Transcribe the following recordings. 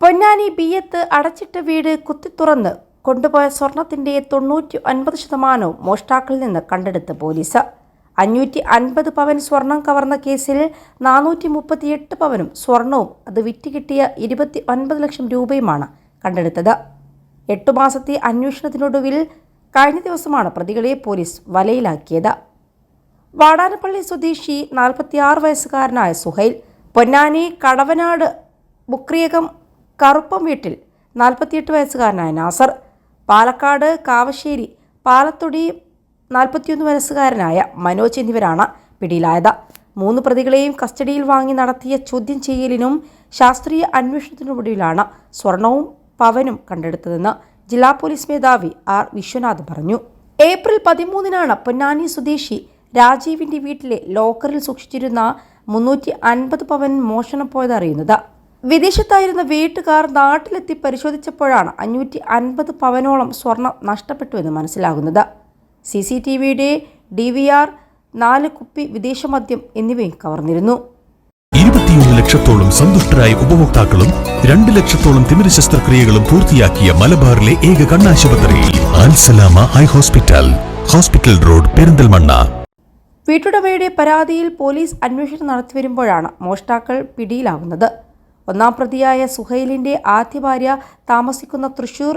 പൊന്നാനി ബിയത്ത് അടച്ചിട്ട വീട് കുത്തിത്തുറന്ന് കൊണ്ടുപോയ സ്വർണത്തിന്റെ തൊണ്ണൂറ്റി ഒൻപത് ശതമാനവും മോഷ്ടാക്കളിൽ നിന്ന് കണ്ടെടുത്ത് പോലീസ്. അഞ്ഞൂറ്റി അൻപത് പവൻ സ്വർണം കവർന്ന കേസിൽ നാനൂറ്റി മുപ്പത്തിയെട്ട് പവനും സ്വർണവും അത് വിറ്റ് കിട്ടിയ ഇരുപത്തി ഒൻപത് ലക്ഷം രൂപയുമാണ് കണ്ടെടുത്തത്. എട്ടു മാസത്തെ അന്വേഷണത്തിനൊടുവിൽ കഴിഞ്ഞ ദിവസമാണ് പ്രതികളെ പോലീസ് വലയിലാക്കിയത്. വാടാനപ്പള്ളി സ്വദേശി നാൽപ്പത്തിയാറ് വയസ്സുകാരനായ സുഹൈൽ പൊന്നാനി കടവനാട് മുക്രിയകം കറുപ്പം വീട്ടിൽ നാൽപ്പത്തിയെട്ട് വയസ്സുകാരനായ നാസർ പാലക്കാട് കാവശ്ശേരി പാലത്തൊടി നാൽപ്പത്തിയൊന്ന് വയസ്സുകാരനായ മനോജ് എന്നിവരാണ് പിടിയിലായത്. മൂന്ന് പ്രതികളെയും കസ്റ്റഡിയിൽ വാങ്ങി നടത്തിയ ചോദ്യം ചെയ്യലിനും ശാസ്ത്രീയ അന്വേഷണത്തിനൊടുവിലാണ് സ്വർണവും പവനും കണ്ടെടുത്തതെന്ന് ജില്ലാ പോലീസ് മേധാവി ആർ വിശ്വനാഥ് പറഞ്ഞു. ഏപ്രിൽ പതിമൂന്നിനാണ് പൊന്നാനി സ്വദേശി രാജീവിന്റെ വീട്ടിലെ ലോക്കറിൽ സൂക്ഷിച്ചിരുന്ന മുന്നൂറ്റി അൻപത് പവൻ മോഷണം പോയതറിയുന്നത്. വിദേശത്തായിരുന്ന വീട്ടുകാർ നാട്ടിലെത്തി പരിശോധിച്ചപ്പോഴാണ് അഞ്ഞൂറ്റി അൻപത് പവനോളം സ്വർണം നഷ്ടപ്പെട്ടുവെന്ന് മനസ്സിലാകുന്നത്. സി സി ടി വിയുടെ ഡി വി ആർ നാല് കുപ്പി വിദേശ മദ്യം എന്നിവയും കവർന്നിരുന്നു. ഇരുപത്തിയൊന്ന് ലക്ഷത്തോളം സന്തുഷ്ടരായ ഉപഭോക്താക്കളും രണ്ട് ലക്ഷത്തോളം തിമിര ശസ്ത്രക്രിയകളും പൂർത്തിയാക്കിയ മലബാറിലെ ഏക കണ്ണാശുപത്രി Al Salama eye hospital hospital road Perinthalmanna. വീട്ടുടമയുടെ പരാതിയിൽ പോലീസ് അന്വേഷണം നടത്തിവരുമ്പോഴാണ് മോഷ്ടാക്കൾ പിടിയിലാവുന്നത്. ഒന്നാം പ്രതിയായ സുഹൈലിന്റെ ആദ്യ ഭാര്യ താമസിക്കുന്ന തൃശൂർ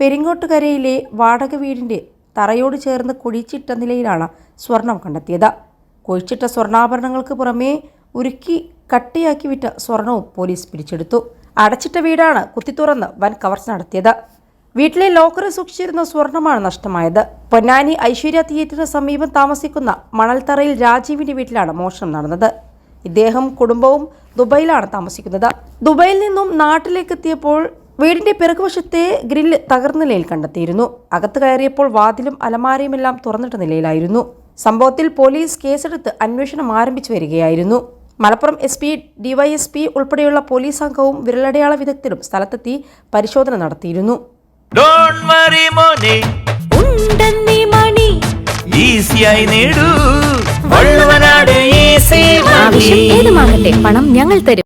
പെരിങ്ങോട്ടുകരയിലെ വാടക വീടിന്റെ തറയോട് ചേർന്ന് കുഴിച്ചിട്ട നിലയിലാണ് സ്വർണം കണ്ടെത്തിയത്. കുഴിച്ചിട്ട സ്വർണാഭരണങ്ങൾക്ക് പുറമേ ഉരുക്കി കട്ടിയാക്കി വിറ്റ സ്വർണവും പോലീസ് പിടിച്ചെടുത്തു. അടച്ചിട്ട വീടാണ് കുത്തിത്തുറന്ന് വൻ കവർച്ച നടത്തിയത്. വീട്ടിലെ ലോക്കറിൽ സൂക്ഷിച്ചിരുന്ന സ്വർണമാണ് നഷ്ടമായത്. പൊന്നാനി ഐശ്വര്യ തിയേറ്ററിന് സമീപം താമസിക്കുന്ന മണൽത്തറയിൽ രാജീവിന്റെ വീട്ടിലാണ് മോഷണം നടന്നത്. ഇദ്ദേഹം കുടുംബവും ദുബൈയിലാണ് താമസിക്കുന്നത്. ദുബൈയിൽ നിന്നും നാട്ടിലേക്ക് എത്തിയപ്പോൾ വീടിന്റെ പിറകുവശത്തെ ഗ്രില്ല് തകർന്ന നിലയിൽ കണ്ടെത്തിയിരുന്നു. അകത്ത് കയറിയപ്പോൾ വാതിലും അലമാരയുമെല്ലാം തുറന്നിട്ട നിലയിലായിരുന്നു. സംഭവത്തിൽ പോലീസ് കേസെടുത്ത് അന്വേഷണം ആരംഭിച്ചു വരികയായിരുന്നു. മലപ്പുറം എസ് പി ഡിവൈഎസ്പി ഉൾപ്പെടെയുള്ള പോലീസ് സംഘവും വിരലടയാള വിദഗ്ധരും സ്ഥലത്തെത്തി പരിശോധന നടത്തിയിരുന്നു. ഡോൺ വറി മോനെ. ഉണ്ടെന്നീ മണി. ഈസിയായി നേടൂ. പണം ഞങ്ങൾ തരും.